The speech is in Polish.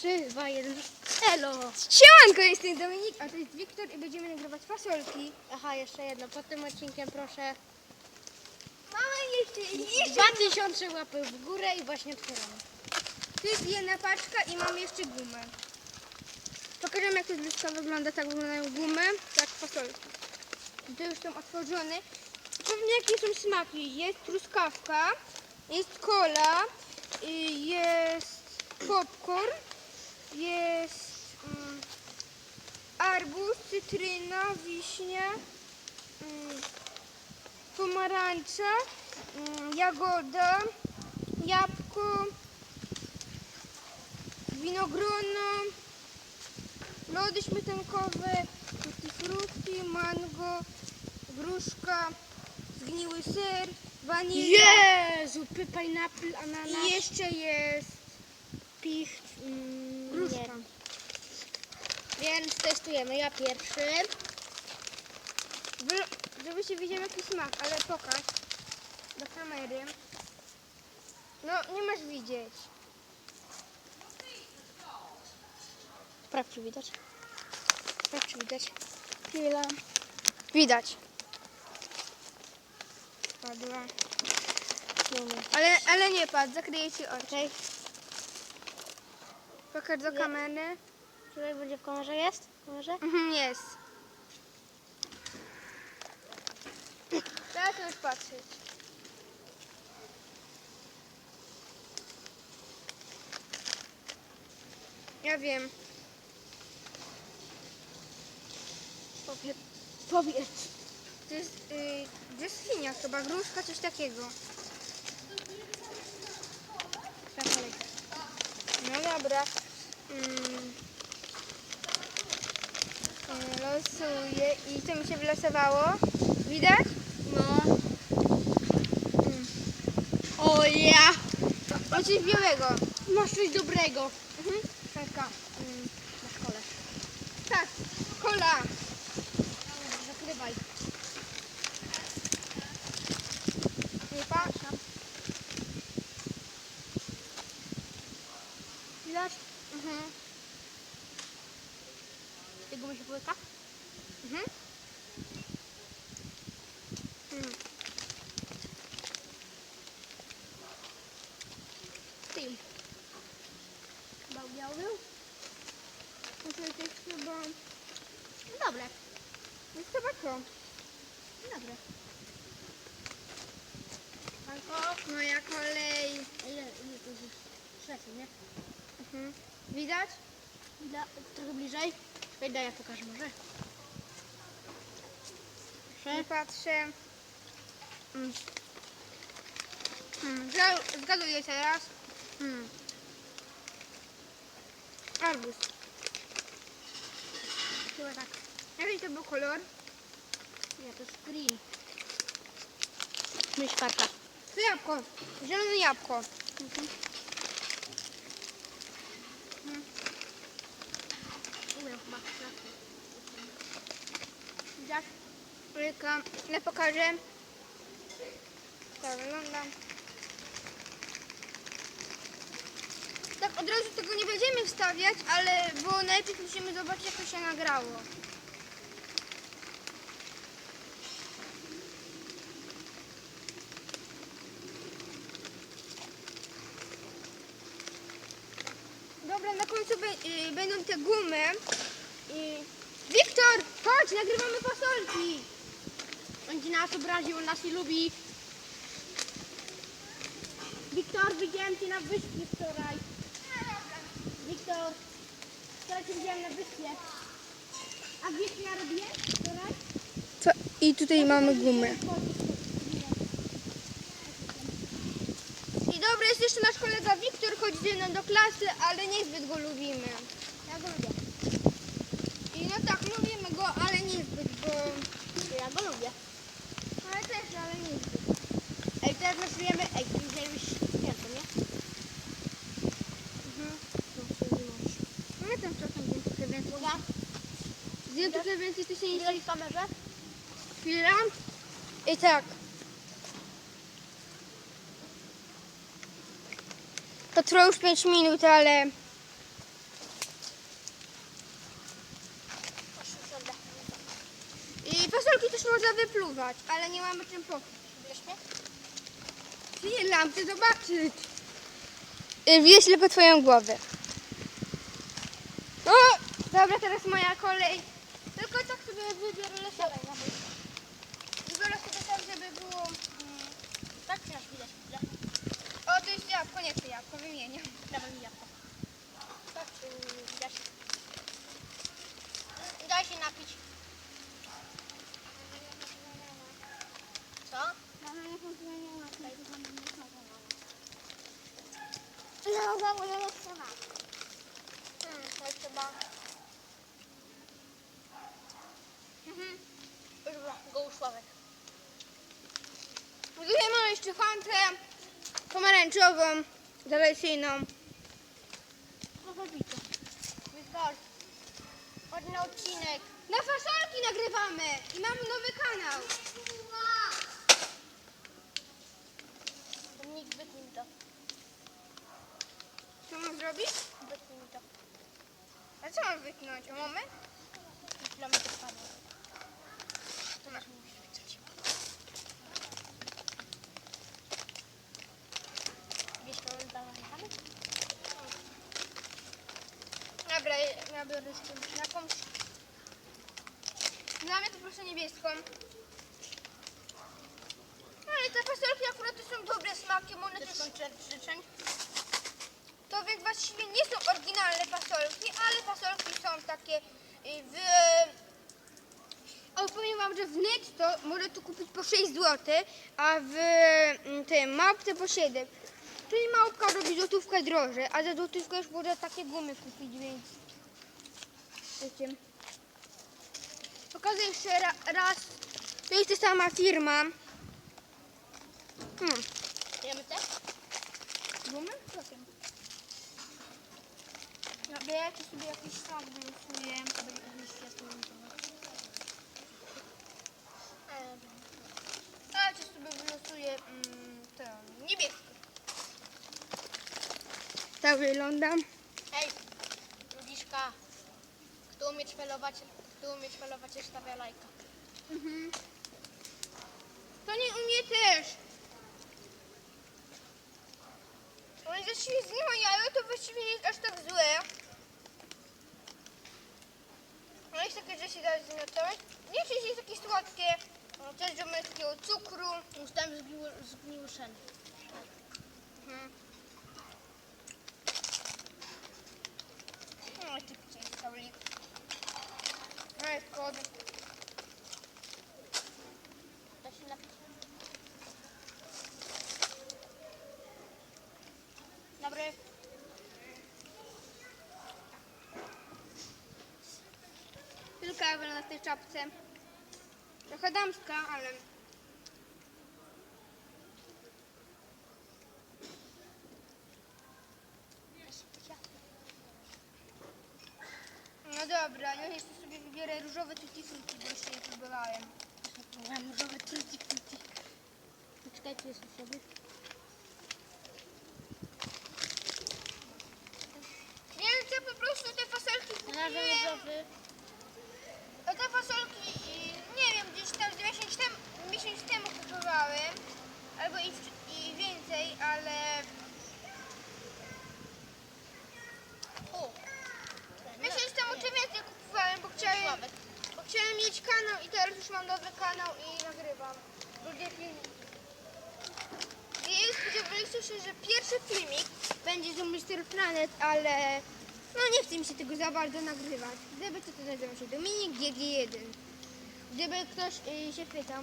3, 2, 1. Elo! Siemanko, jestem Dominik, a to jest Wiktor i będziemy nagrywać fasolki. Aha, jeszcze jedno. Pod tym odcinkiem proszę Mamy jeszcze, jeszcze 2000 łapy w górę i właśnie otwieramy. Tu jest jedna paczka i mamy jeszcze gumę. Pokażemy jak to z bliska wygląda, tak wyglądają gumy, tak fasolki. To już są otworzone. Pewnie jakie są smaki. Jest truskawka, jest cola, y, jest popcorn, jest mm, arbuz, cytryna, wiśnia, mm, pomarańcza, mm, jagoda, jabłko, winogrono, lody śmietankowe, tutti mango, gruszka, zgniły ser, wanilia Jezu, pineapple, ananas, i jeszcze jest picht, mm, gruszka. nie. Więc testujemy. Ja pierwszy. Wy- Żebyście wiedzieli jaki smak, ale pokaż do kamery. No, nie masz widzieć. Sprawdź, czy widać. Sprawdź, czy widać. Chwila. Widać. Padła. Ale, ale nie patrz, zakryję ci oczy. Czekaj, Pokaż do kamery. tutaj będzie w kamerze jest? W kamerze? Mhm, jest. Teraz już patrzeć. Ja wiem. Powie, powiedz. To jest yy, brzoskwinia chyba, gruszka, coś takiego. Ta kolejka. No dobra. Mm. Yy, Losuję i co mi się wylosowało? Widać? No. O ja! O coś białego. Masz coś dobrego. Mhm. Taka. Mm, na szkole. Tak, kola. Zakrywaj. Nie patrz. Widać? Mhm. Tego mi się połyka? Mhm. Mm. Ty. Chyba biały był? No to jest chyba... No Dobre. Jest chyba to. Dobre. Moja kolej. Ile, ile to jest? Sześć, nie? Mhm. Widać? Dla, trochę bliżej. Czekaj, daj ja pokażę może. Nie Proszę. patrzę. Mm. Mm. zga- Zgaduję teraz. Mm. Arbuz. Chyba tak. Jaki to był kolor? Nie, to jest green. Myszkarka. To jabłko. Zielone jabłko. Mhm. Rybka. Ja pokażę. Tak wygląda. Tak od razu tego nie będziemy wstawiać, ale bo najpierw musimy zobaczyć jak to się nagrało. Y, będą te gumy. Wiktor, chodź, nagrywamy fasolki. Ci nas obraził, on nas nie lubi. Wiktor, widziałem cię na wyspie wczoraj. Wiktor, wczoraj cię widziałem na wyspie. A wiesz, co ja robiłem wczoraj? Co? I tutaj mamy gumy. I dobra, jest jeszcze nasz kolega Wiktor, chodzi mną do klasy, ale niezbyt go lubimy. Ja go lubię. I no tak, lubimy go, ale niezbyt, bo... Ja go lubię. Ale też, ale niezbyt. Ej, teraz naszyjemy, ej, ty zajmiesz święto, nie? Mhm. No, ja tam czasem wiem trochę więcej. Uwaga, Zjem trochę więcej, to się nie widać w kamerze? Chwila. I tak. To trwa już 5 minut, ale... I fasolki też można wypluwać, ale nie mamy czym pokryć. Przyjeżdżam, chcę zobaczyć. Y, Wiesz tylko twoją głowę. No, dobra, teraz moja kolej. Tylko tak sobie wybiorę losowe na Wybiorę sobie tak, żeby było... Mm, tak, teraz widać to jest jabłko, nie chcę jabłko, wymieniam. Dawaj mi jabłko. Tak, yy, widać. Daj się napić. Co? Hmm, to chyba... Mhm. Dobra, Gołusławek. Tutaj mamy jeszcze fantę pomarańczową. Trochę bito. Wystarczy. Na odcinek. Na fasolki nagrywamy i mamy nowy kanał. Dominik, wytnij to. Co mam zrobić? Wytnij mi to. A co mam wytnąć? O moment? Dla mnie to spadło. To masz musisz wyciąć. Wiesz, to jest załadowane? Dobra, ja biorę jeszcze jakąś. Dla mnie to proszę niebieską. Ale te fasolki akurat to są dobre smakiem, one też... życzeń. To więc właściwie nie są oryginalne fasolki, ale fasolki są takie y, w... O, powiem wam, że w Netto można tu kupić po 6 zł, a w mm, tym małpce po 7. Czyli małpka robi złotówkę drożej, a za złotówkę już można takie gumy kupić, więc... Wiecie. Pokażę jeszcze ra, raz. To jest ta sama firma. Hmm. Jemy? Gumy? Dobra, ja sobie jakiś smak wylosuję. To będzie jakiś jasny. A ja ci sobie wylosuję mm, tę niebieską. Tak wygląda. Ej, ludziszka. Kto umie szwelować, kto umie szwelować, też stawia lajka. Mhm. To nie u mnie też. Ale jeśli z nim jajo, to właściwie nie jest aż tak złe. No jest takie, że się da zmiotować. Nie wiem, jest takie słodkie. No, Też, że ma takiego cukru. Ustałem zgniły, zgniły szen. Mhm. No i ty gdzie jest staulik. No jest kod. Da się napić. Dobry. Tylko ja na tej czapce. Trochę damska, ale... No dobra, ja jeszcze sobie wybiorę różowe tutti frutti, bo jeszcze nie próbowałem. Mam różowe truci frutti. Poczekaj, tu jest u. Więc ja po prostu te różowy. No te fasolki, nie wiem, gdzieś tam z miesiąc temu, miesiąc temu kupowałem. Albo i, i więcej, ale... U. Miesiąc temu czy więcej kupowałem, bo chciałem... Bo chciałem mieć kanał i teraz już mam nowy kanał i nagrywam drugie filmiki. Więc spodziewaliście się, że pierwszy filmik będzie z Mr. Planet, ale no nie chce mi się tego za bardzo nagrywać. Gdyby to, to nazywa się Dominik GG1. Gdyby ktoś y, się pytał,